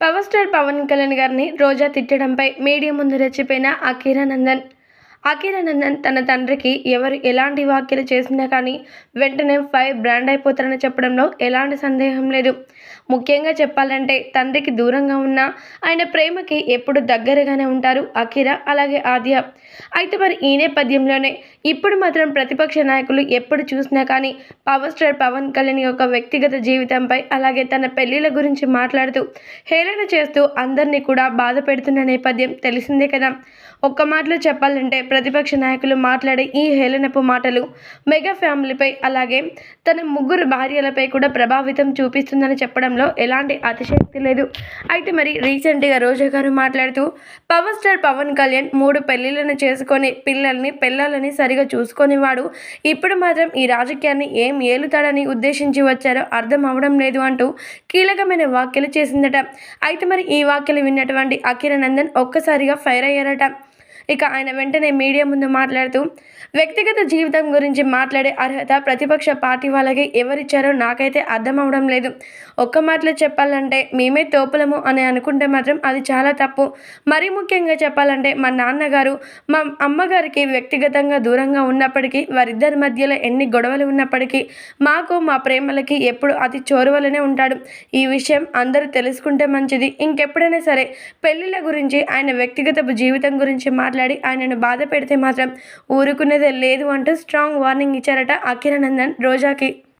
Power star Pawan Kalyan గారిని రోజా తిట్టడంపై media ముందు రెచ్చిపోయిన అఖీరానందన్ నందన్ తన తండ్రికి ఎవరు ఎలాంటి వ్యాఖ్యలు చేసినా కానీ వెంటనే ఫైర్ బ్రాండ్ అయిపోతారని చెప్పడంలో ఎలాంటి సందేహం లేదు. ముఖ్యంగా చెప్పాలంటే తండ్రికి దూరంగా ఉన్న ఆయన ప్రేమకి ఎప్పుడు దగ్గరగానే ఉంటారు అఖిర అలాగే ఆద్య. అయితే మరి ఈ నేపథ్యంలోనే ఇప్పుడు మాత్రం ప్రతిపక్ష నాయకులు ఎప్పుడు చూసినా కానీ పవర్ స్టార్ పవన్ కళ్యాణ్ యొక్క వ్యక్తిగత జీవితంపై అలాగే తన పెళ్ళిళ్ళ గురించి మాట్లాడుతూ హేళన చేస్తూ అందరినీ కూడా బాధ పెడుతున్న నేపథ్యం తెలిసిందే కదా. ఒక్క మాటలో చెప్పాలంటే ప్రతిపక్ష నాయకులు మాట్లాడే ఈ హేళనపు మాటలు మెగా ఫ్యామిలీపై అలాగే తన ముగ్గురు భార్యలపై కూడా ప్రభావితం చూపిస్తుందని చెప్పడంలో ఎలాంటి అతిశక్తి లేదు. అయితే మరి రీసెంట్గా రోజా గారు మాట్లాడుతూ పవర్ స్టార్ పవన్ కళ్యాణ్ మూడు పెళ్ళిళ్ళను చేసుకొని పిల్లల్ని పిల్లలని సరిగా చూసుకునేవాడు ఇప్పుడు మాత్రం ఈ రాజకీయాన్ని ఏం ఏలుతాడని ఉద్దేశించి వచ్చారో అర్థం అవడం లేదు అంటూ కీలకమైన వ్యాఖ్యలు చేసిందట. అయితే మరి ఈ వ్యాఖ్యలు విన్నటువంటి అఖిల నందన్ ఒక్కసారిగా ఫైర్ అయ్యారట. ఇక ఆయన వెంటనే మీడియా ముందు మాట్లాడుతూ వ్యక్తిగత జీవితం గురించి మాట్లాడే అర్హత ప్రతిపక్ష పార్టీ వాళ్ళకి ఎవరిచ్చారో నాకైతే అర్థం అవడం లేదు. ఒక్క మాటలో చెప్పాలంటే మేమే తోపులము అని అనుకుంటే మాత్రం అది చాలా తప్పు. మరీ ముఖ్యంగా చెప్పాలంటే మా నాన్నగారు మా అమ్మగారికి వ్యక్తిగతంగా దూరంగా ఉన్నప్పటికీ వారిద్దరి మధ్యలో ఎన్ని గొడవలు ఉన్నప్పటికీ మాకు మా ప్రేమలకి ఎప్పుడు అతి చోరువలనే ఉంటాడు. ఈ విషయం అందరూ తెలుసుకుంటే మంచిది. ఇంకెప్పుడైనా సరే పెళ్ళిళ్ళ గురించి ఆయన వ్యక్తిగత జీవితం గురించి మాట్లాడి ఆయనను బాధ పెడితే మాత్రం ఊరుకునేదే లేదు అంటూ స్ట్రాంగ్ వార్నింగ్ ఇచ్చారట అఖిలనందన్ రోజాకి.